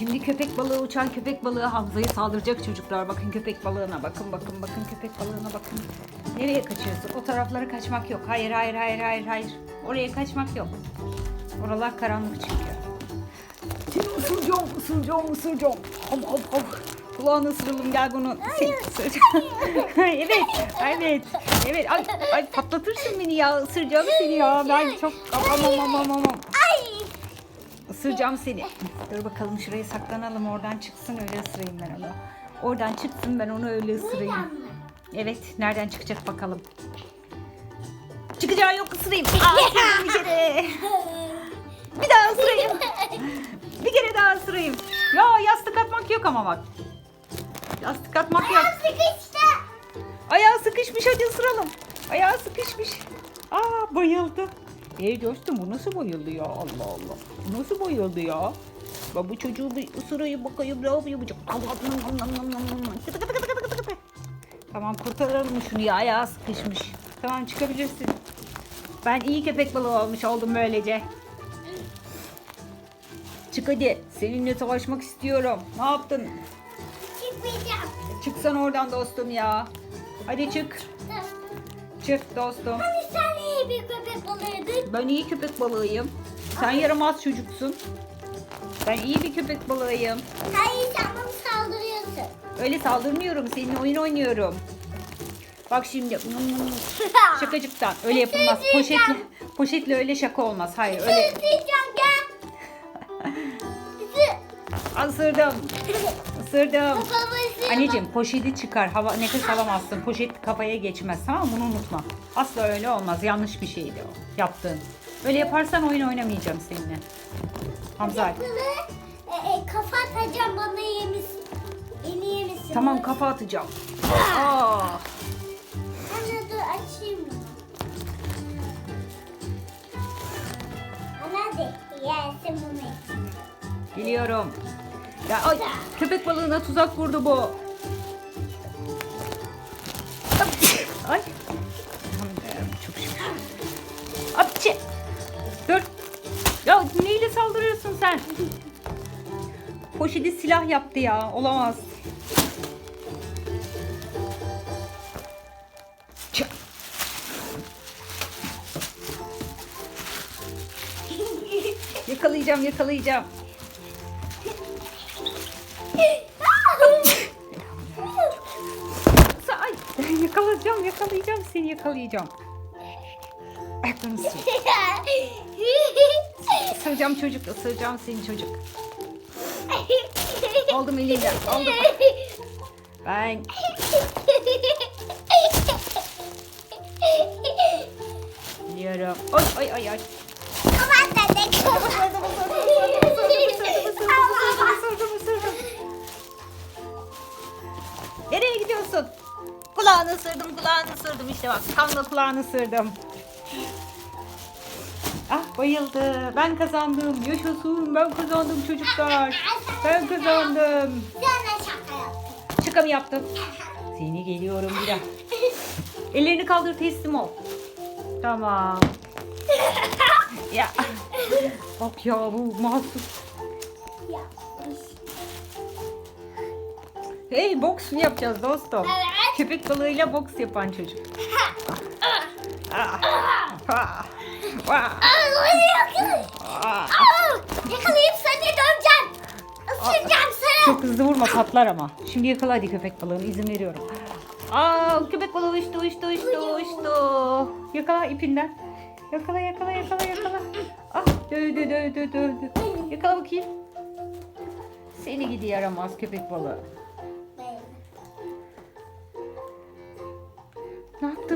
Şimdi köpek balığı uçan köpek balığı Hamza'ya saldıracak çocuklar. Bakın köpek balığına bakın bakın bakın köpek balığına bakın. Nereye kaçıyorsun? O taraflara kaçmak yok. Hayır hayır hayır hayır hayır. Oraya kaçmak yok. Oralar karanlık çünkü. Seni ısıracağım, ısıracağım, ısıracağım. Hop hop hop. Kulağını ısıralım gel bunu. Isıracağım. evet, evet, evet. Ay, ay patlatırsın beni ya. Isıracağım seni ya. Ben çok aman aman aman aman. Isıracağım seni. Dur bakalım şuraya saklanalım. Oradan çıksın öyle ısırayım ben onu. Oradan çıksın ben onu öyle ısırayım. Evet, nereden çıkacak bakalım. Çıkacağı yok ısırayım. Aa, bir kere. Bir daha ısırayım. Bir kere daha ısırayım. Ya yastık atmak yok ama bak. Yastık atmak yok. Sıkıştı. Ayağı sıkışmış hadi ısıralım. Ayağı sıkışmış. Aa bayıldı. Ey dostum bu nasıl bayıldı ya Allah Allah. Bu nasıl bayıldı ya? Ben bu çocuğu bir ısırayım bakayım ne kıtı. Tamam kurtaralım şunu ya ayağı sıkışmış. Tamam çıkabilirsin. Ben iyi köpek balığı olmuş oldum böylece. Çık hadi. Seninle savaşmak istiyorum. Ne yaptın? Çıkmayacağım. Çıksan oradan dostum ya. Hadi çık. Çık dostum. Hani sen iyi bir köpek balığıydın. Ben iyi köpek balığıyım. Sen yaramaz çocuksun. Ben iyi bir köpek balığıyım. Hayır sen bana saldırıyorsun. Öyle saldırmıyorum. Seninle oyun oynuyorum. Bak şimdi. Şakacıktan. Öyle yapılmaz. Poşetle, poşetle öyle şaka olmaz. Hayır öyle. Isırdım. Isırdım. Anneciğim poşeti çıkar. Hava, nefes alamazsın. Poşet kafaya geçmez. Tamam mı? Bunu unutma. Asla öyle olmaz. Yanlış bir şeydi o. Yaptığın. Öyle yaparsan oyun oynamayacağım seninle. Hamza. E, e, kafa atacağım bana yemişsin. Beni yemişsin. Tamam kafa atacağım. Aa. Anne dur açayım bunu. Anne hadi yersin bunu. Geliyorum. Ya ay, köpek balığına tuzak vurdu bu. Ay. Çok şükür. Apçı. Dur. Ya neyle saldırıyorsun sen? Poşeti silah yaptı ya. Olamaz. Yakalayacağım, yakalayacağım. Yakalayacağım, seni yakalayacağım. Ayaklarını ısır. Isıracağım çocuk, ısıracağım seni çocuk. Aldım elinden, aldım. Ben biliyorum. Oy oy oy oy. Kapat dedi. Isırdım, ısırdım, Kulağını ısırdım, işte bak. Kanla kulağını ısırdım. Ah bayıldı. Ben kazandım. Yaşasın. Ben kazandım çocuklar. Ben kazandım. Sana şaka yaptım. Şaka mı yaptın? Seni geliyorum bir daha. Ellerini kaldır teslim ol. Tamam. ya. Bak ya bu mahsus. Hey boks mu yapacağız dostum? Evet. Köpek balığıyla boks yapan çocuk. Yakalayıp seni döveceğim. Isıracağım seni. Çok hızlı vurma patlar ama. Şimdi yakala hadi köpek balığını izin veriyorum. Aa köpek balığı uçtu uçtu uçtu uçtu. Yakala ipinden. Yakala yakala yakala yakala. Ah dövdü dövdü dövdü. Yakala bakayım. Seni gidi yaramaz köpek balığı.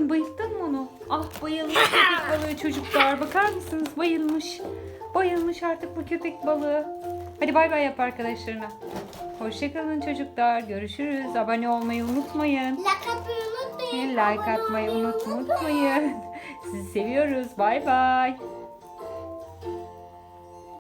Yaptın bayılttın mı onu? Ah bayılmış köpek balığı çocuklar. Bakar mısınız bayılmış. Bayılmış artık bu köpek balığı. Hadi bay bay yap arkadaşlarına. Hoşçakalın çocuklar. Görüşürüz. Abone olmayı unutmayın. Like atmayı unutmayın. Like atmayı unut- unutmayın. Sizi seviyoruz. Bay bay.